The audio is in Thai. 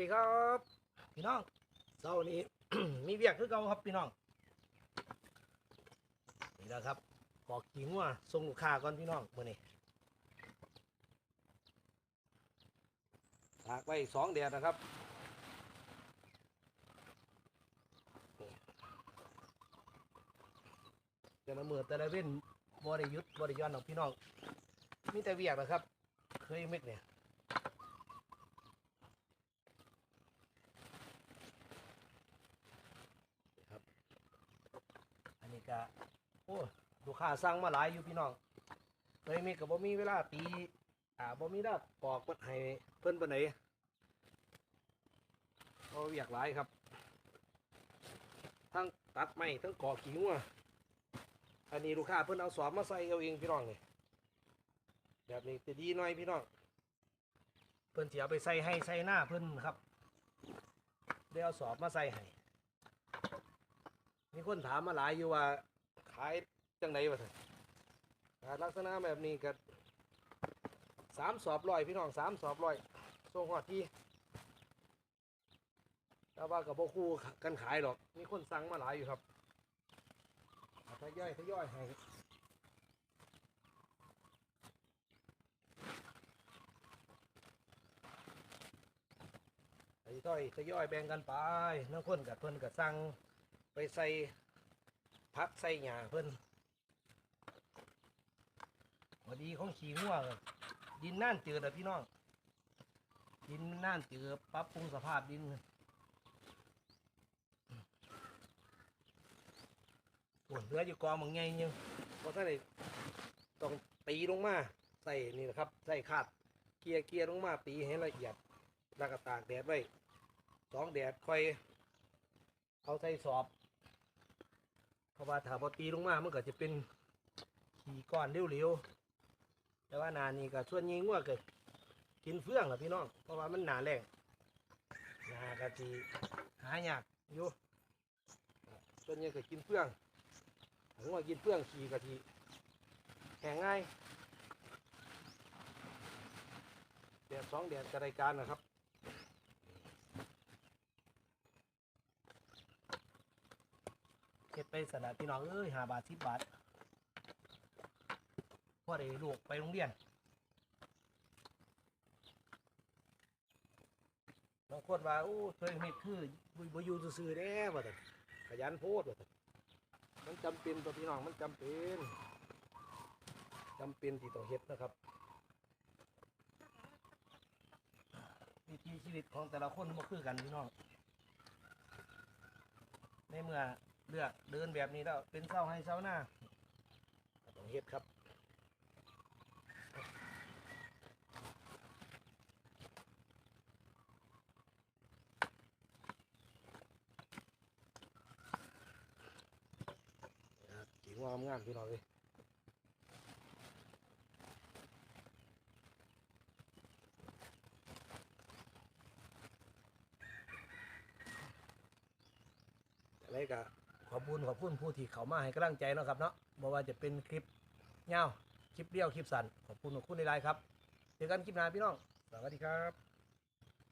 ดีครับพี่น้องเช้านี้ มีเวียกคือเก่าครับพี่น้องนี่แหละครับกอกขิงว่าส่งลูกค้าก่อนพี่น้องมื่อนี้ตากไว้สองเดือนนะครับแต่ละมือแต่ละเว้นบริยุทธ์บริยอนของพี่น้องมีแต่เวียกนะครับเคยเม็ดเนี่ย ครับ อันนี้ก็โอ้ลูกค้าสั่งมาหลายอยู่พี่น้องเลยมีกับบ่มีเวลาตีอ่าบ่มีเวลาปอกมันให้เพิ่นปนไหนเพราะอยากหลายครับ ทั้งตัดไม้ทั้งก่อกขิงว่ะอันนี้ลูกค้าเพิ่นเอาสอบมาใส่เอาเองพี่น้องนี่แบบนี้จะดีหน่อยพี่น้องเพิ่นเสิเอาไปใส่ให้ใส่หน้าเพิ่นครับได้เอาสอบมาใส่ให้มีคนถามมาหลายอยู่ว่าายจังไดวะเถอะอ่าลักษณะแบบนี้ก็สามสอบร้อยพี่น้องสามสอบร้อยส่งหอดที่แต่ว่ากับพวคู่กันขายหรอก มีคนสั่งมาหลายอยู่ครับทยอยทย่อยให้ทยอยทย่อยแบ่งกันไปนักคนกับเพิ่นกับสั่งไปใส่ พักใส่หญ้าเพิ่นพอดีของขี่งัวก็ดินน่านเจือดอะพี่น้อง ดินน่านเจือปรับปรุงสภาพดินโอ้เหลืออยู่กองบางไงยังเพราะท่านได้ต้องตีลงมาใส่นี่นะครับใส่คาดเกียร์เกียร์ลงมาตีให้ละเอียดแล้วก็ตากแดดไว้สองแดดค่อยเอาใส่สอบ ราะว่าถ้าพอตีลงมามันก็จะเป็นขี่ก้อนเร็วๆแต่ว่านานี้ก็ส่วนยิงว่าเกิดกินเฟื่องหละพี่น้องเพราะว่ามันหนาแรงหนากะทีหายากอยู่ส่วนใหญ่ก็กินเฟื่องถึงว่ากินเฟื่องขี่กะทีแห้งง่ายแดดสองแดดกระไรการนะครับ เก็บไปสนะพี่น้องเอ้ยหาบาทสิบบาทพ่อได้ลูกไปโรงเรียนบางคนว่าโอ้เคยมีคือบุบอยู่ซื่อๆแน่ว่าแต่ขยันโพดว่าแต่มันจำเป็นตัวพี่น้องมันจำเป็นจำเป็นที่ต้องเฮ็ดนะครับวิถีชีวิตของแต่ละคนบ่คือกันพี่น้องในเมื่อ เลือกเดินแบบนี้แล้วเป็นเศร้าให้เศร้าหน้าต้องเฮ็ดครับกิ่งงามงามพี่น้องเลยอะไรกะ ขอบคุณขอบคุณผู้ที่เขามาให้กำลังใจเนาะครับเนาะบอกว่าจะเป็นคลิปเงาวคลิปเดียวคลิปสั้นขอบคุณขอบคุณในไลน์ครับเจอกันคลิปหน้าพี่น้องสวัสดีครับ